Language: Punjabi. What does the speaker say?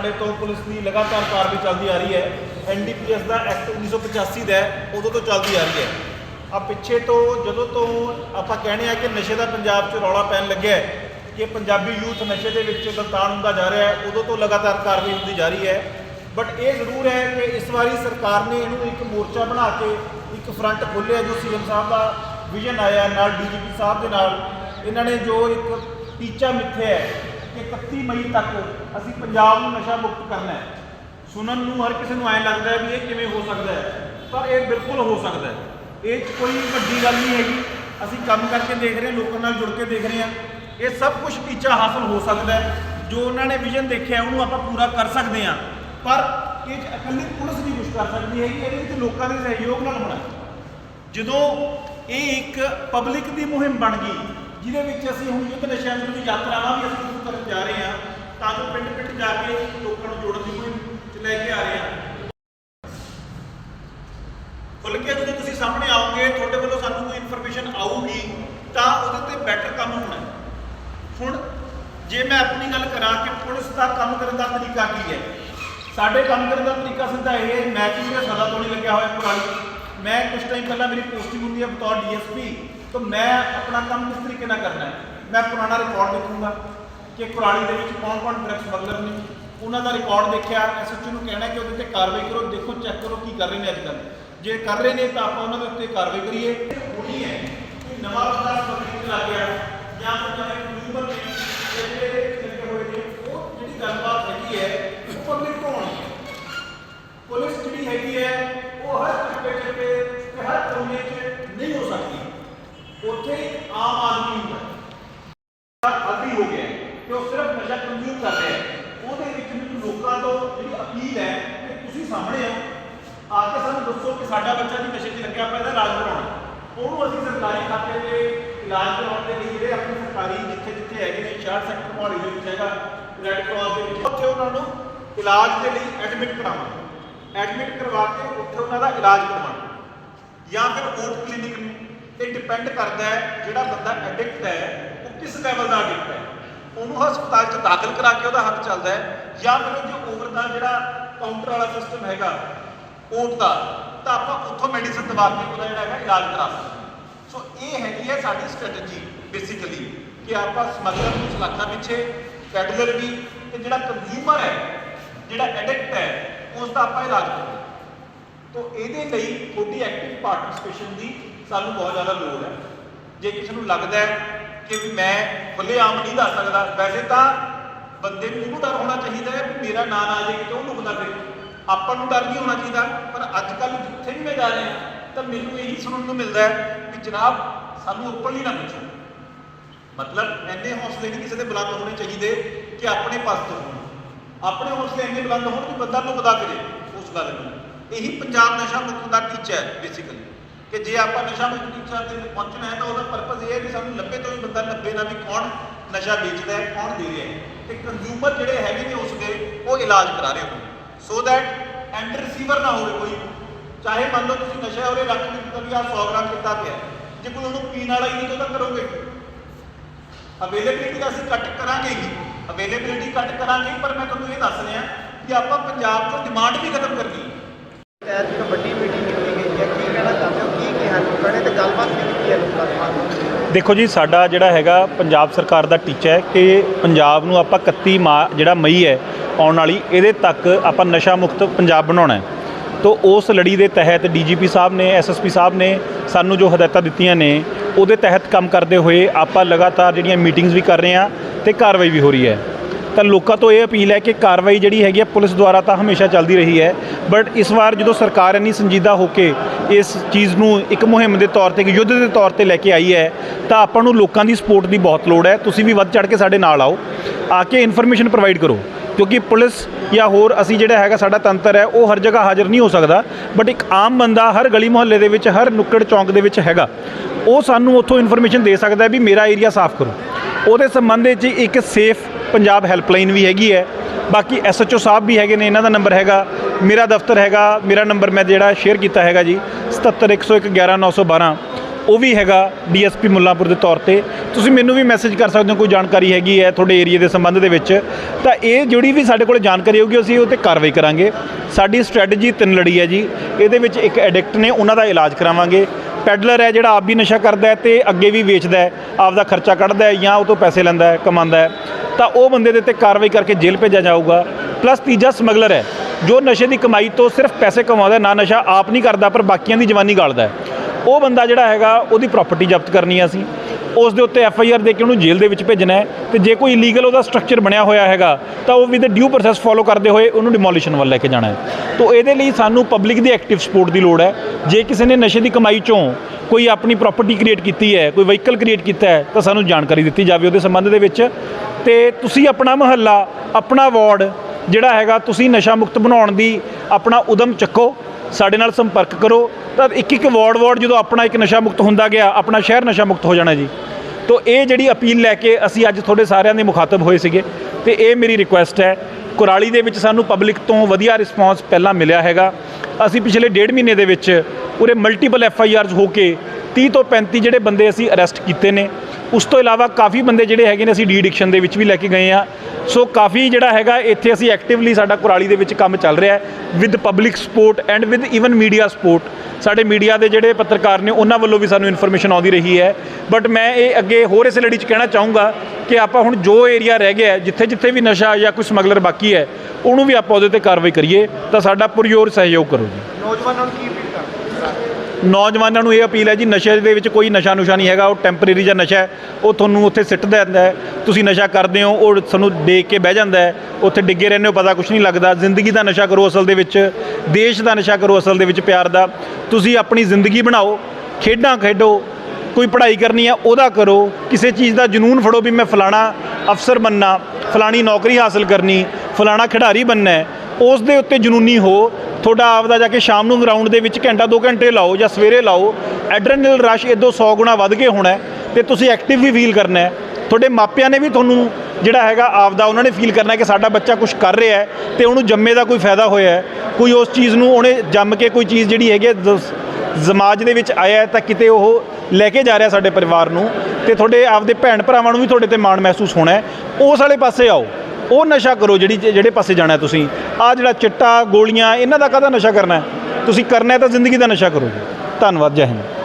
ਸਾਡੇ ਤੋਂ ਪੁਲਿਸ ਦੀ ਲਗਾਤਾਰ ਕਾਰਵਾਈ ਚੱਲਦੀ ਆ ਰਹੀ ਹੈ। ਐਨਡੀਪੀਐਸ ਦਾ ਐਕਟ 1985 ਦਾ ਹੈ, ਉਦੋਂ ਤੋਂ ਚੱਲਦੀ ਆ ਰਹੀ ਹੈ। ਆ ਪਿੱਛੇ ਤੋਂ ਜਦੋਂ ਤੋਂ ਆਪਾਂ ਕਹਿੰਦੇ ਆ ਕਿ ਨਸ਼ੇ ਦਾ ਪੰਜਾਬ 'ਚ ਰੌਲਾ ਪੈਣ ਲੱਗਿਆ ਹੈ ਕਿ ਪੰਜਾਬੀ ਯੂਥ ਨਸ਼ੇ ਦੇ ਵਿੱਚ ਗਲਤਾਨ ਹੁੰਦਾ ਜਾ ਰਿਹਾ ਹੈ ਉਦੋਂ ਤੋਂ ਲਗਾਤਾਰ ਕਾਰਵਾਈ ਹੁੰਦੀ ਜਾ ਰਹੀ ਹੈ। ਬਟ ਇਹ ਜ਼ਰੂਰ ਹੈ ਕਿ ਇਸ ਵਾਰੀ ਸਰਕਾਰ ਨੇ ਇਹਨੂੰ ਇੱਕ ਮੋਰਚਾ ਬਣਾ ਕੇ ਇੱਕ ਫਰੰਟ ਖੋਲ੍ਹਿਆ ਜੋ ਸੀਐਮ ਸਾਹਿਬ ਦਾ ਵਿਜ਼ਨ ਆਇਆ ਨਾਲ ਡੀਜੀਪੀ ਸਾਹਿਬ ਦੇ ਨਾਲ। ਇਹਨਾਂ ਨੇ ਜੋ ਇੱਕ ਟੀਚਾ ਮਿੱਥਿਆ ਹੈ ਕਿ 31 ਮਈ ਤੱਕ ਅਸੀਂ ਪੰਜਾਬ ਨੂੰ ਨਸ਼ਾ ਮੁਕਤ ਕਰਨਾ ਹੈ। ਸੁਣਨ ਨੂੰ ਹਰ ਕਿਸੇ ਨੂੰ ਐਂ ਲੱਗਦਾ ਹੈ ਵੀ ਇਹ ਕਿਵੇਂ ਹੋ ਸਕਦਾ ਹੈ। ਪਰ ਇਹ ਬਿਲਕੁਲ ਹੋ ਸਕਦਾ ਹੈ। ਇਹ 'ਚ ਕੋਈ ਵੱਡੀ ਗੱਲ ਨਹੀਂ ਹੈਗੀ। ਅਸੀਂ ਕੰਮ ਕਰਕੇ ਦੇਖ ਰਹੇ ਹਾਂ, ਲੋਕਾਂ ਨਾਲ ਜੁੜ ਕੇ ਦੇਖ ਰਹੇ ਹਾਂ। ਇਹ ਸਭ ਕੁਝ ਟੀਚਾ ਹਾਸਲ ਹੋ ਸਕਦਾ ਹੈ। ਜੋ ਉਹਨਾਂ ਨੇ ਵਿਜ਼ਨ ਦੇਖਿਆ, ਉਹਨੂੰ ਆਪਾਂ ਪੂਰਾ ਕਰ ਸਕਦੇ ਹਾਂ। ਪਰ ਇਹ 'ਚ ਇਕੱਲੀ ਪੁਲਿਸ ਨਹੀਂ ਕੁਝ ਕਰ ਸਕਦੀ ਹੈਗੀ। ਇਹਦੇ ਵਿੱਚ ਲੋਕਾਂ ਦੇ ਸਹਿਯੋਗ ਨਾਲ ਹੋਣਾ ਜਦੋਂ ਇਹ ਇੱਕ ਪਬਲਿਕ ਦੀ ਮੁਹਿੰਮ ਬਣ ਗਈ, ਜਿਹਦੇ ਵਿੱਚ ਅਸੀਂ ਹੁਣ ਯੁੱਧ ਨਸ਼ਿਆਂ ਵਿਰੁੱਧ ਯਾਤਰਾਵਾਂ ਵੀ ਅਸੀਂ ਸ਼ੁਰੂ ਕਰਨ ਜਾ ਰਹੇ ਹਾਂ ਤਾਂ ਜੋ ਪਿੰਡ ਪਿੰਡ ਜਾ ਕੇ ਲੋਕਾਂ ਨੂੰ ਜੋੜਨ ਦੀ ਮੁਹਿੰਮ ਚ ਲੈ ਕੇ ਆ ਰਹੇ ਹਾਂ ਖੁੱਲ ਕੇ ਜਦੋਂ ਤੁਸੀਂ ਸਾਹਮਣੇ ਆਓਗੇ, ਤੁਹਾਡੇ ਵੱਲੋਂ ਸਾਨੂੰ ਕੋਈ ਇਨਫੋਰਮੇਸ਼ਨ ਆਊਗੀ, ਤਾਂ ਉਹਦੇ ਤੇ ਬੈਟਰ ਕੰਮ ਹੋਣਾ ਹੁਣ ਜੇ ਮੈਂ ਆਪਣੀ ਗੱਲ ਕਰਾਂ ਕਿ ਪੁਲਿਸ ਦਾ ਕੰਮ ਕਰਨ ਦਾ ਤਰੀਕਾ ਕੀ ਹੈ? ਸਾਡੇ ਕੰਮ ਕਰਨ ਦਾ ਤਰੀਕਾ ਸਿੱਧਾ ਇਹ ਹੈ, ਮੈਂ ਕਿ ਸਦਾ ਤੋਂ ਨਹੀਂ ਲੱਗਿਆ ਹੋਇਆ ਪੁਰਾਣੀ। ਮੈਂ ਕੁਝ ਟਾਈਮ ਪਹਿਲਾਂ ਮੇਰੀ ਪੋਸਟਿੰਗ ਹੁੰਦੀ ਹੈ ਬਤੌਰ ਡੀਐਸਪੀ ਤਾਂ ਮੈਂ ਆਪਣਾ ਕੰਮ ਕਿਸ ਤਰੀਕੇ ਨਾਲ ਕਰਨਾ ਹੈ? ਮੈਂ ਪੁਰਾਣਾ ਰਿਕਾਰਡ ਦੇਖੂੰਗਾ। ਕਿ ਕੁਰਾਲੀ ਦੇ ਵਿੱਚ ਕੌਣ ਕੌਣ ਡਰੱਗ ਸਮਗਲਰ ਨੇ, ਉਹਨਾਂ ਦਾ ਰਿਕਾਰਡ ਦੇਖਿਆ ਐਸਐਚਓ ਨੂੰ ਕਹਿਣਾ ਕਿ ਉਹਦੇ ਤੇ ਕਾਰਵਾਈ ਕਰੋ, ਦੇਖੋ ਚੈੱਕ ਕਰੋ ਕੀ ਕਰ ਰਹੇ ਨੇ ਅੱਜ ਕੱਲ੍ਹ। ਜੇ ਕਰ ਰਹੇ ਨੇ ਤਾਂ ਆਪਾਂ ਉਹਨਾਂ ਦੇ ਉੱਤੇ ਕਾਰਵਾਈ ਕਰੀਏ। ਹੋਣੀ ਹੈ ਕਿ ਨਵਾਂ ਬੰਦਾ ਸਮਗਲਿੰਗ ਲੱਗ ਗਿਆ, ਜਾਂ ਫਿਰ ਜਿਹੜੇ ਕੰਜ਼ਿਊਮਰ ਨੇ ਜਿਹੜੇ ਲੱਗੇ ਹੋਏ ਨੇ, ਉਹ ਜਿਹੜੀ ਗੱਲਬਾਤ ਹੈਗੀ ਹੈ, ਉਹ ਪਬਲਿਕ ਤੋਂ ਹੋਣੀ ਹੈ। ਪੁਲਿਸ ਜਿਹੜੀ ਹੈਗੀ ਹੈ, ਉਹ ਹਰ ਚੱਪੇ ਚੱਪੇ ਹਰ ਕੋਨੇ 'ਚ ਨਹੀਂ ਹੋ ਸਕਦੀ। ਉੱਥੇ ਆਮ ਆਦਮੀ ਹੁੰਦਾ ਹੈ ਆਦੀ ਹੋ ਗਿਆ ਹੈ ਕਿ ਉਹ ਸਿਰਫ ਨਸ਼ਾ ਕੰਜ਼ਿਊਮ ਕਰ ਰਿਹਾ ਹੈ ਉਹਦੇ ਵਿੱਚ ਮੈਨੂੰ ਲੋਕਾਂ ਤੋਂ ਜਿਹੜੀ ਅਪੀਲ ਹੈ ਕਿ ਤੁਸੀਂ ਸਾਹਮਣੇ ਆਓ ਆ ਕੇ ਸਾਨੂੰ ਦੱਸੋ ਕਿ ਸਾਡਾ ਬੱਚਾ ਜੀ ਨਸ਼ੇ 'ਚ ਲੱਗਿਆ ਪਿਆ, ਇਹਦਾ ਇਲਾਜ ਕਰਾਉਣਾ। ਉਹਨੂੰ ਅਸੀਂ ਸਰਕਾਰੀ ਖਾਤੇ ਤੇ ਇਲਾਜ ਕਰਾਉਣ ਦੇ ਲਈ ਜਿਹੜੇ ਆਪਣੇ ਸਰਕਾਰੀ ਜਿੱਥੇ ਜਿੱਥੇ ਹੈਗੇ ਨੇ 66 ਸੈਕਟਰ ਮੋਹਾਲੀ ਦੇ ਵਿੱਚ ਹੈਗਾ ਰੈੱਡ ਕਰਾਸ ਦੇ ਵਿੱਚ, ਉੱਥੇ ਉਹਨਾਂ ਨੂੰ ਇਲਾਜ ਦੇ ਲਈ ਐਡਮਿਟ ਕਰਾਵਾਂਗੇ। ਐਡਮਿਟ ਕਰਵਾ ਕੇ ਉੱਥੇ ਉਹਨਾਂ ਦਾ ਇਲਾਜ ਕਰਵਾਉਣਾ। ਜਾਂ ਫਿਰ ਓਟ ਕਲੀਨਿਕ ਨੂੰ। ਇਹ ਡਿਪੈਂਡ ਕਰਦਾ ਹੈ ਜਿਹੜਾ ਬੰਦਾ ਐਡਿਕਟ ਹੈ, ਉਹ ਕਿਸ ਲੈਵਲ ਦਾ ਐਡਿਕਟ ਹੈ। ਉਹਨੂੰ ਹਸਪਤਾਲ 'ਚ ਦਾਖਲ ਕਰਾ ਕੇ ਉਹਦਾ ਹੱਕ ਚੱਲਦਾ ਹੈ। ਜਾਂ ਫਿਰ ਜੋ ਉਮਰ ਦਾ ਜਿਹੜਾ ਕਾਊਂਟਰ ਵਾਲਾ ਸਿਸਟਮ ਹੈਗਾ, ਕੋਟ ਦਾ, ਤਾਂ ਆਪਾਂ ਉੱਥੋਂ ਮੈਡੀਸਨ ਦਵਾ ਕੇ ਉਹਦਾ ਜਿਹੜਾ ਹੈਗਾ ਇਲਾਜ ਕਰਾ ਸਕਦੇ ਸੋ ਇਹ ਹੈਗੀ ਹੈ ਸਾਡੀ ਸਟ੍ਰੈਟਜੀ ਬੇਸਿਕਲੀ ਕਿ ਆਪਾਂ ਸਮਗਲਰ ਨੂੰ ਸਲਾਖਾਂ ਪਿੱਛੇ ਪੈਡਲਰ ਵੀ, ਤੇ ਜਿਹੜਾ ਕੰਜ਼ਿਊਮਰ ਹੈ, ਜਿਹੜਾ ਐਡਿਕਟ ਹੈ ਉਸ ਦਾ ਆਪਾਂ ਇਲਾਜ ਕਰੀਏ ਤੋ ਇਹਦੇ ਲਈ ਤੁਹਾਡੀ ਐਕਟਿਵ ਪਾਰਟਿਸਿਪੇਸ਼ਨ ਦੀ ਸਾਨੂੰ ਬਹੁਤ ਜ਼ਿਆਦਾ ਲੋੜ ਹੈ। ਜੇ ਕਿਸੇ ਨੂੰ ਲੱਗਦਾ ਹੈ ਕਿ ਮੈਂ ਮੈਂ ਖੁੱਲ੍ਹੇਆਮ ਨਹੀਂ ਦੱਸ ਸਕਦਾ, ਵੈਸੇ ਤਾਂ ਬੰਦੇ ਨੂੰ ਇਹਨੂੰ ਡਰ ਹੋਣਾ ਚਾਹੀਦਾ ਹੈ ਕਿ ਮੇਰਾ ਨਾਂ ਨਾ ਆ ਜਾਏ ਕਿਤੇ ਉਹ ਲੁਕਦਾ ਫਿਰ? ਆਪਾਂ ਨੂੰ ਡਰ ਨਹੀਂ ਹੋਣਾ ਚਾਹੀਦਾ, ਪਰ ਅੱਜ ਕੱਲ੍ਹ ਜਿੱਥੇ ਵੀ ਮੈਂ ਜਾ ਰਿਹਾ, ਤਾਂ ਮੈਨੂੰ ਇਹੀ ਸੁਣਨ ਨੂੰ ਮਿਲਦਾ ਹੈ ਕਿ ਜਨਾਬ, ਸਾਨੂੰ ਓਪਨਲੀ ਨਾ ਪੁੱਛੋ। ਮਤਲਬ ਐਨੇ ਹੌਸਲੇ ਨਹੀਂ ਕਿਸੇ ਦੇ ਬੁਲੰਦ ਹੋਣੇ ਚਾਹੀਦੇ ਕਿ ਆਪਣੇ ਪਾਸ ਤੋਂ ਹੋਣ। ਆਪਣੇ ਹੌਸਲੇ ਇੰਨੇ ਬੁਲੰਦ ਹੋਣ ਕਿ ਬੰਦਾ ਲੁਕਦਾ ਫਿਰੇ ਉਸ ਗੱਲ ਨੂੰ। ਇਹੀ ਪੰਜਾਬ ਨਸ਼ਾ ਮੁਕਤ ਦਾ ਟੀਚਾ ਹੈ ਬੇਸਿਕਲੀ ਕਿ ਜੇ ਆਪਾਂ ਨਸ਼ਾ ਮੁਕਤ ਟੀਚਾ ਤੇ ਪਹੁੰਚਣਾ ਹੈ, ਤਾਂ ਉਹਦਾ ਪਰਪਸ ਇਹ ਹੈ ਕਿ ਸਾਨੂੰ 90 ਤੋਂ ਵੀ ਬੰਦਾ 90 ਨਾ ਵੀ ਕੌਣ ਨਸ਼ਾ ਵੇਚਦਾ ਹੈ, ਕੌਣ ਦੇ ਰਿਹਾ ਹੈ। ਤੇ ਕੰਜ਼ਿਊਮਰ ਜਿਹੜੇ ਹੈਗੇ ਨੇ ਉਸ ਦੇ, ਉਹ ਇਲਾਜ ਕਰਾ ਰਹੇ ਹੋਣ। ਸੋ ਦੈਟ ਐਂਡ ਰਿਸੀਵਰ ਨਾ ਹੋਵੇ ਕੋਈ। ਚਾਹੇ ਮੰਨ ਲਓ ਤੁਸੀਂ ਨਸ਼ਾ ਉਹਦੇ ਰੱਖ ਵੀ ਦਿੱਤਾ ਵੀ ਆ 100 ਗ੍ਰਾਮ ਕੀਤਾ ਪਿਆ। ਜੇ ਕੋਈ ਉਹਨੂੰ ਪੀਣ ਵਾਲਾ ਹੀ ਨਹੀਂ ਤਾਂ ਕਰੋਗੇ ਅਵੇਲੇਬਿਲਿਟੀ ਦਾ ਅਸੀਂ ਕੱਟ ਕਰਾਂਗੇ ਹੀ। ਅਵੇਲੇਬਿਲਿਟੀ ਕੱਟ ਕਰਾਂਗੇ, ਪਰ ਮੈਂ ਤੁਹਾਨੂੰ ਇਹ ਦੱਸ ਰਿਹਾ ਕਿ ਆਪਾਂ ਪੰਜਾਬ ਤੋਂ ਡਿਮਾਂਡ ਵੀ ਖਤਮ ਕਰਨੀ ਹੈ ਤਹਿਤ ਇੱਕ ਵੱਡੀ ਮੀਟਿੰਗ ਕੀਤੀ ਗਈ ਹੈ ਕੀ ਕਹਿਣਾ ਚਾਹੁੰਦੇ ਹੋ ਕੀ ਕਿਹਾ ਲੋਕਾਂ ਨੇ ਤੇ ਗੱਲਬਾਤ ਵੀ ਕੀਤੀ ਹੈ ਲੋਕਾਂ ਨਾਲ ਦੇਖੋ ਜੀ, ਸਾਡਾ ਜਿਹੜਾ ਹੈਗਾ ਪੰਜਾਬ ਸਰਕਾਰ ਦਾ ਟੀਚਾ ਹੈ ਕਿ ਪੰਜਾਬ ਨੂੰ ਆਪਾਂ 31 ਮਾ ਜਿਹੜਾ ਮਈ ਹੈ ਆਉਣ ਵਾਲੀ, ਇਹਦੇ ਤੱਕ ਆਪਾਂ ਨਸ਼ਾ ਮੁਕਤ ਪੰਜਾਬ ਬਣਾਉਣਾ ਹੈ। ਤੋ ਉਸ ਲੜੀ ਦੇ ਤਹਿਤ ਡੀਜੀਪੀ ਸਾਹਿਬ ਨੇ, ਐਸਐਸਪੀ ਸਾਹਿਬ ਨੇ ਸਾਨੂੰ ਜੋ ਹਦਾਇਤਾਂ ਦਿੱਤੀਆਂ ਨੇ, ਉਹਦੇ ਤਹਿਤ ਕੰਮ ਕਰਦੇ ਹੋਏ ਆਪਾਂ ਲਗਾਤਾਰ ਜਿਹੜੀਆਂ ਮੀਟਿੰਗਸ ਵੀ ਕਰ ਰਹੇ ਹਾਂ ਤੇ ਕਾਰਵਾਈ ਵੀ ਹੋ ਰਹੀ ਹੈ। ਤਾਂ ਲੋਕਾਂ ਤੋਂ ਇਹ ਅਪੀਲ ਹੈ ਕਿ ਕਾਰਵਾਈ ਜਿਹੜੀ ਹੈਗੀ ਹੈ ਪੁਲਿਸ ਦੁਆਰਾ ਤਾਂ ਹਮੇਸ਼ਾ ਚੱਲਦੀ ਰਹੀ ਹੈ, ਬਟ ਇਸ ਵਾਰ ਜਦੋਂ ਸਰਕਾਰ ਇੰਨੀ ਸੰਜੀਦਾ ਹੋ ਕੇ ਇਸ ਚੀਜ਼ ਨੂੰ ਇੱਕ ਮੁਹਿੰਮ ਦੇ ਤੌਰ ਤੇ, ਇੱਕ ਯੁੱਧ ਦੇ ਤੌਰ ਤੇ ਲੈ ਕੇ ਆਈ ਹੈ, ਤਾਂ ਆਪਾਂ ਨੂੰ ਲੋਕਾਂ ਦੀ ਸਪੋਰਟ ਦੀ ਬਹੁਤ ਲੋੜ ਹੈ। ਤੁਸੀਂ ਵੀ ਵੱਧ ਚੜ ਕੇ ਸਾਡੇ ਨਾਲ ਆਓ। ਆ ਕੇ ਇਨਫੋਰਮੇਸ਼ਨ ਪ੍ਰੋਵਾਈਡ ਕਰੋ, ਕਿਉਂਕਿ ਪੁਲਿਸ ਜਾਂ ਹੋਰ ਅਸੀਂ ਜਿਹੜਾ ਹੈਗਾ ਸਾਡਾ ਤੰਤਰ ਹੈ, ਉਹ ਹਰ ਜਗ੍ਹਾ ਹਾਜ਼ਰ ਨਹੀਂ ਹੋ ਸਕਦਾ। ਬਟ ਇੱਕ ਆਮ ਬੰਦਾ ਹਰ ਗਲੀ ਮੁਹੱਲੇ ਦੇ ਵਿੱਚ, ਹਰ ਨੁੱਕੜ ਚੌਂਕ ਦੇ ਵਿੱਚ ਹੈਗਾ। ਉਹ ਸਾਨੂੰ ਉੱਥੋਂ ਇਨਫੋਰਮੇਸ਼ਨ ਦੇ ਸਕਦਾ ਵੀ ਮੇਰਾ ਏਰੀਆ ਸਾਫ਼ ਕਰੋ। ਉਹਦੇ ਸੰਬੰਧ ਵਿੱਚ ਇੱਕ ਸੇਫ ਪੰਜਾਬ ਹੈਲਪਲਾਈਨ ਵੀ ਹੈਗੀ ਹੈ। ਬਾਕੀ ਐਸਐਚਓ ਸਾਹਿਬ ਵੀ ਹੈਗੇ ਨੇ, ਇਹਨਾਂ ਦਾ ਨੰਬਰ ਹੈਗਾ ਮੇਰਾ ਦਫ਼ਤਰ ਹੈਗਾ, ਮੇਰਾ ਨੰਬਰ ਮੈਂ ਜਿਹੜਾ ਸ਼ੇਅਰ ਕੀਤਾ ਹੈਗਾ ਜੀ 7710111912 ਉਹ ਵੀ ਹੈਗਾ ਡੀਐਸਪੀ ਮੁੱਲਾਂਪੁਰ ਦੇ ਤੌਰ ਤੇ। ਤੁਸੀਂ ਮੈਨੂੰ ਵੀ ਮੈਸੇਜ ਕਰ ਸਕਦੇ ਹੋ, ਕੋਈ ਜਾਣਕਾਰੀ ਹੈਗੀ ਹੈ ਤੁਹਾਡੇ ਏਰੀਆ ਦੇ ਸੰਬੰਧ ਦੇ ਵਿੱਚ। ਤਾਂ ਇਹ ਜਿਹੜੀ ਵੀ ਸਾਡੇ ਕੋਲ ਜਾਣਕਾਰੀ ਹੋਊਗੀ, ਅਸੀਂ ਉਹ ਤੇ ਕਾਰਵਾਈ ਕਰਾਂਗੇ। ਸਾਡੀ ਸਟ੍ਰੈਟਜੀ ਤਿੰਨ ਲੜੀ ਹੈ ਜੀ। ਇਹਦੇ ਵਿੱਚ ਇੱਕ ਐਡਿਕਟ ਨੇ, ਉਹਨਾਂ ਦਾ ਇਲਾਜ ਕਰਾਵਾਂਗੇ। ਪੈਡਲਰ ਹੈ ਜਿਹੜਾ, ਆਪ ਵੀ ਨਸ਼ਾ ਕਰਦਾ ਹੈ ਤੇ ਅੱਗੇ ਵੀ ਵੇਚਦਾ ਹੈ ਆਪ ਦਾ ਖਰਚਾ ਕੱਢਦਾ ਹੈ ਜਾਂ ਉਹ ਤੋਂ ਪੈਸੇ ਲੈਂਦਾ ਹੈ, ਕਮਾਉਂਦਾ ਹੈ। ਤਾਂ ਉਹ ਬੰਦੇ ਦੇ ਉੱਤੇ ਕਾਰਵਾਈ ਕਰਕੇ ਜੇਲ੍ਹ ਭੇਜਿਆ ਜਾਊਗਾ। ਪਲੱਸ ਤੀਜਾ ਸਮਗਲਰ ਹੈ। ਜੋ ਨਸ਼ੇ ਦੀ ਕਮਾਈ ਤੋਂ ਸਿਰਫ ਪੈਸੇ ਕਮਾਉਂਦਾ, ਨਾ ਨਸ਼ਾ ਆਪ ਨਹੀਂ ਕਰਦਾ, ਪਰ ਬਾਕੀਆਂ ਦੀ ਜਵਾਨੀ ਗਾਲਦਾ ਹੈ। ਉਹ ਬੰਦਾ ਜਿਹੜਾ ਹੈਗਾ, ਉਹਦੀ ਪ੍ਰਾਪਰਟੀ ਜ਼ਬਤ ਕਰਨੀ ਹੈ ਸੀ ਉਸ ਦੇ ਉੱਤੇ ਐਫ ਆਈ ਆਰ ਦੇ ਕੇ ਉਹਨੂੰ ਜੇਲ੍ਹ ਦੇ ਵਿੱਚ ਭੇਜਣਾ ਹੈ ਤੇ ਜੇ ਕੋਈ ਇਲੀਗਲ ਉਹਦਾ ਸਟਰਕਚਰ ਬਣਿਆ ਹੋਇਆ ਹੈਗਾ, ਤਾਂ ਉਹ ਵਿਦ ਡਿਊ ਪ੍ਰੋਸੈਸ ਫੋਲੋ ਕਰਦੇ ਹੋਏ ਉਹਨੂੰ ਡਿਮੋਲੀਸ਼ਨ ਵੱਲ ਲੈ ਕੇ ਜਾਣਾ ਹੈ। ਤੋਂ ਇਹਦੇ ਲਈ ਸਾਨੂੰ ਪਬਲਿਕ ਦੀ ਐਕਟਿਵ ਸਪੋਰਟ ਦੀ ਲੋੜ ਹੈ। ਜੇ ਕਿਸੇ ਨੇ ਨਸ਼ੇ ਦੀ ਕਮਾਈ ਚੋਂ ਕੋਈ ਆਪਣੀ ਪ੍ਰਾਪਰਟੀ ਕ੍ਰੀਏਟ ਕੀਤੀ ਹੈ, ਕੋਈ ਵਹੀਕਲ ਕ੍ਰੀਏਟ ਕੀਤਾ ਹੈ, ਤਾਂ ਸਾਨੂੰ ਜਾਣਕਾਰੀ ਦਿੱਤੀ ਜਾਵੇ ਉਹਦੇ ਸੰਬੰਧ ਦੇ ਵਿੱਚ। ਤੇ ਤੁਸੀਂ ਆਪਣਾ ਮਹੱਲਾ, ਆਪਣਾ ਵਾਰਡ ਜਿਹੜਾ ਹੈਗਾ, ਤੁਸੀਂ ਨਸ਼ਾ ਮੁਕਤ ਬਣਾਉਣ ਦੀ ਆਪਣਾ ਉਦਮ ਚੱਕੋ, ਸਾਡੇ ਨਾਲ ਸੰਪਰਕ ਕਰੋ। ਤਾਂ ਇੱਕ ਇੱਕ ਵਾਰਡ ਵਾਰਡ ਜਦੋਂ ਆਪਣਾ ਇੱਕ ਨਸ਼ਾ ਮੁਕਤ ਹੁੰਦਾ ਗਿਆ, ਆਪਣਾ ਸ਼ਹਿਰ ਨਸ਼ਾ ਮੁਕਤ ਹੋ ਜਾਣਾ ਜੀ। ਤੋ ਇਹ ਜਿਹੜੀ ਅਪੀਲ ਲੈ ਕੇ ਅਸੀਂ ਅੱਜ ਤੁਹਾਡੇ ਸਾਰਿਆਂ ਦੇ ਮੁਖਾਤਬ ਹੋਏ ਸੀਗੇ, ਤੇ ਇਹ ਮੇਰੀ ਰਿਕੁਐਸਟ ਹੈ। ਕੁਰਾਲੀ ਦੇ ਵਿੱਚ ਸਾਨੂੰ ਪਬਲਿਕ ਤੋਂ ਵਧੀਆ ਰਿਸਪਾਂਸ ਪਹਿਲਾਂ ਮਿਲਿਆ ਹੈਗਾ। ਅਸੀਂ ਪਿਛਲੇ ਡੇਢ ਮਹੀਨੇ ਦੇ ਵਿੱਚ ਉਰੇ ਮਲਟੀਪਲ ਐਫ ਆਈ ਆਰਜ਼ ਹੋ ਕੇ 30 ਤੋਂ 35 ਜਿਹੜੇ ਬੰਦੇ ਅਸੀਂ ਅਰੈਸਟ ਕੀਤੇ ਨੇ, ਉਸ ਤੋਂ ਇਲਾਵਾ ਕਾਫੀ ਬੰਦੇ ਜਿਹੜੇ ਹੈਗੇ ਨੇ ਅਸੀਂ ਡੀ ਡਿਕਸ਼ਨ ਦੇ ਵਿੱਚ ਵੀ ਲੈ ਕੇ ਗਏ ਆ ਸੋ ਕਾਫੀ ਜਿਹੜਾ ਹੈਗਾ, ਇੱਥੇ ਅਸੀਂ ਐਕਟਿਵਲੀ ਸਾਡਾ ਕੁਰਾਲੀ ਦੇ ਵਿੱਚ ਕੰਮ ਚੱਲ ਰਿਹਾ ਹੈ with public support and with even media support ਸਾਡੇ ਮੀਡੀਆ ਦੇ ਜਿਹੜੇ ਪੱਤਰਕਾਰ ਨੇ, ਉਹਨਾਂ ਵੱਲੋਂ ਵੀ ਸਾਨੂੰ ਇਨਫੋਰਮੇਸ਼ਨ ਆਉਂਦੀ ਰਹੀ ਹੈ। ਬਟ ਮੈਂ ਇਹ ਅੱਗੇ ਹੋਰ ਇਸ ਲੜੀ 'ਚ ਕਹਿਣਾ ਚਾਹੂੰਗਾ ਕਿ ਆਪਾਂ ਹੁਣ ਜੋ ਏਰੀਆ ਰਹਿ ਗਿਆ ਜਿੱਥੇ ਜਿੱਥੇ ਵੀ ਨਸ਼ਾ ਜਾਂ ਕੋਈ ਸਮਗਲਰ ਬਾਕੀ ਹੈ, ਉਹਨੂੰ ਵੀ ਆਪਾਂ ਉਹਦੇ ਤੇ ਕਾਰਵਾਈ ਕਰੀਏ, ਤਾਂ ਸਾਡਾ ਪੁਰਯੋਰ ਸਹਿਯੋਗ ਕਰੋ ਜੀ। ਨੌਜਵਾਨਾਂ ਨੂੰ ਕੀ ਨੌਜਵਾਨਾਂ ਨੂੰ ਇਹ ਅਪੀਲ ਹੈ ਜੀ, ਨਸ਼ੇ ਦੇ ਵਿੱਚ ਕੋਈ ਨਸ਼ਾ ਨੁਸ਼ਾ ਨਹੀਂ ਹੈਗਾ, ਉਹ ਟੈਂਪਰੇਰੀ ਜਾਂ ਨਸ਼ਾ ਹੈ, ਉਹ ਤੁਹਾਨੂੰ ਉੱਥੇ ਸਿੱਟ ਦਿੰਦਾ ਹੈ। ਤੁਸੀਂ ਨਸ਼ਾ ਕਰਦੇ ਹੋ, ਉਹ ਤੁਹਾਨੂੰ ਦੇਖ ਕੇ ਬਹਿ ਜਾਂਦਾ ਹੈ, ਉੱਥੇ ਡਿੱਗੇ ਰਹਿੰਦੇ ਹੋ, ਪਤਾ ਕੁਝ ਨਹੀਂ ਲੱਗਦਾ। ਜ਼ਿੰਦਗੀ ਦਾ ਨਸ਼ਾ ਕਰੋ ਅਸਲ ਦੇ ਵਿੱਚ, ਦੇਸ਼ ਦਾ ਨਸ਼ਾ ਕਰੋ ਅਸਲ ਦੇ ਵਿੱਚ, ਪਿਆਰ ਦਾ। ਤੁਸੀਂ ਆਪਣੀ ਜ਼ਿੰਦਗੀ ਬਣਾਓ, ਖੇਡਾਂ ਖੇਡੋ, ਕੋਈ ਪੜ੍ਹਾਈ ਕਰਨੀ ਹੈ, ਉਹਦਾ ਕਰੋ। ਕਿਸੇ ਚੀਜ਼ ਦਾ ਜਨੂਨ ਫੜੋ ਵੀ ਮੈਂ ਫਲਾਣਾ ਅਫਸਰ ਬੰਨਾ, ਫਲਾਣੀ ਨੌਕਰੀ ਹਾਸਲ ਕਰਨੀ, ਫਲਾਣਾ ਖਿਡਾਰੀ ਬੰਨਾ ਹੈ। ਉਸ ਦੇ ਉੱਤੇ ਜਨੂਨੀ ਹੋ ਤੁਹਾਡਾ ਆਪਦਾ ਜਾ ਕੇ ਸ਼ਾਮ ਨੂੰ ਗਰਾਊਂਡ ਦੇ ਵਿੱਚ ਘੰਟਾ 2 ਘੰਟੇ ਲਾਓ ਜਾਂ ਸਵੇਰੇ ਲਾਓ ਐਡਰੇਨਲ ਰਸ਼ ਇਦੋਂ 100 ਗੁਣਾ ਵੱਧ ਕੇ ਹੋਣਾ ਹੈ ਤੇ ਤੁਸੀਂ ਐਕਟਿਵ ਵੀ ਫੀਲ ਕਰਨਾ ਹੈ। ਤੁਹਾਡੇ ਮਾਪਿਆਂ ਨੇ ਵੀ ਤੁਹਾਨੂੰ ਜਿਹੜਾ ਹੈਗਾ ਆਪਦਾ ਉਹਨਾਂ ਨੇ ਫੀਲ ਕਰਨਾ ਕਿ ਸਾਡਾ ਬੱਚਾ ਕੁਝ ਕਰ ਰਿਹਾ ਹੈ ਤੇ ਉਹਨੂੰ ਜੰਮੇ ਦਾ ਕੋਈ ਫਾਇਦਾ ਹੋਇਆ ਹੈ। ਕੋਈ ਉਸ ਚੀਜ਼ ਨੂੰ ਉਹਨੇ ਜੰਮ ਕੇ ਕੋਈ ਚੀਜ਼ ਜਿਹੜੀ ਹੈਗੀ ਹੈ ਸਮਾਜ ਦੇ ਵਿੱਚ ਆਇਆ ਤਾਂ ਕਿਤੇ ਉਹ ਲੈ ਕੇ ਜਾ ਰਿਹਾ ਸਾਡੇ ਪਰਿਵਾਰ ਨੂੰ ਤੇ ਤੁਹਾਡੇ ਆਪਦੇ ਭੈਣ ਭਰਾਵਾਂ ਨੂੰ ਵੀ ਤੁਹਾਡੇ ਤੇ ਮਾਣ ਮਹਿਸੂਸ ਹੋਣਾ ਹੈ। ਉਸ ਵਾਲੇ ਪਾਸੇ ਆਓ। ਉਹ ਨਸ਼ਾ ਕਰੋ ਜਿਹੜੀ, ਜਿਹੜੇ ਪਾਸੇ ਜਾਣਾ ਤੁਸੀਂ। ਆ ਜਿਹੜਾ ਚਿੱਟਾ, ਗੋਲੀਆਂ, ਇਹਨਾਂ ਦਾ ਕਾਹਦਾ ਨਸ਼ਾ ਕਰਨਾ ਤੁਸੀਂ ਕਰਨਾ ਤਾਂ ਜ਼ਿੰਦਗੀ ਦਾ ਨਸ਼ਾ ਕਰੋ ਧੰਨਵਾਦ, ਜੈ ਹਿੰਦ।